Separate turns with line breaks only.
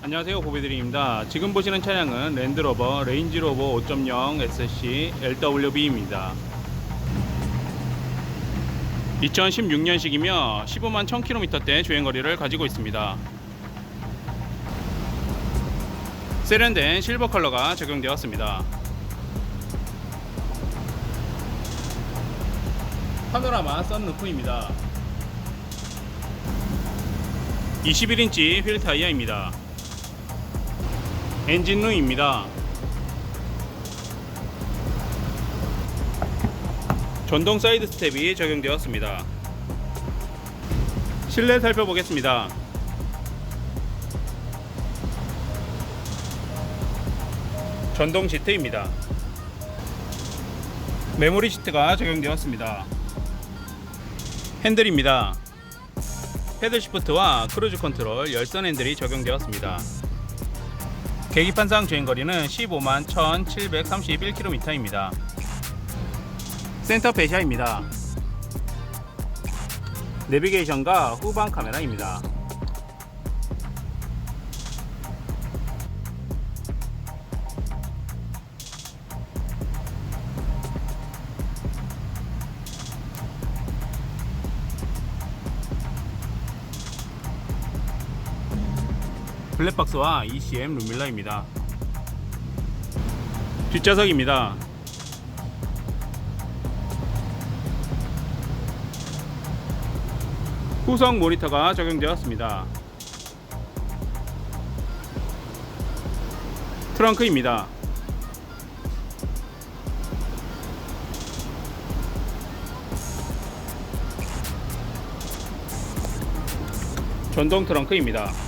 안녕하세요 보배드림입니다. 지금 보시는 차량은 랜드로버 레인지로버 5.0 SC LWB입니다. 2016년식이며 15만 1000km대 주행거리를 가지고 있습니다. 세련된 실버 컬러가 적용되었습니다. 파노라마 썬루프입니다. 21인치 휠 타이어입니다 엔진룸입니다. 전동 사이드 스텝이 적용되었습니다. 실내 살펴보겠습니다. 전동 시트입니다. 메모리 시트가 적용되었습니다. 핸들입니다. 패들 시프트와 크루즈 컨트롤 열선 핸들이 적용되었습니다. 계기판상 주행거리는 15만 1731km입니다. 센터 배샤입니다. 내비게이션과 후방 카메라입니다. 블랙박스와 ECM 룸밀러입니다. 뒷좌석입니다. 후성 모니터가 적용되었습니다. 트렁크입니다. 전동 트렁크입니다.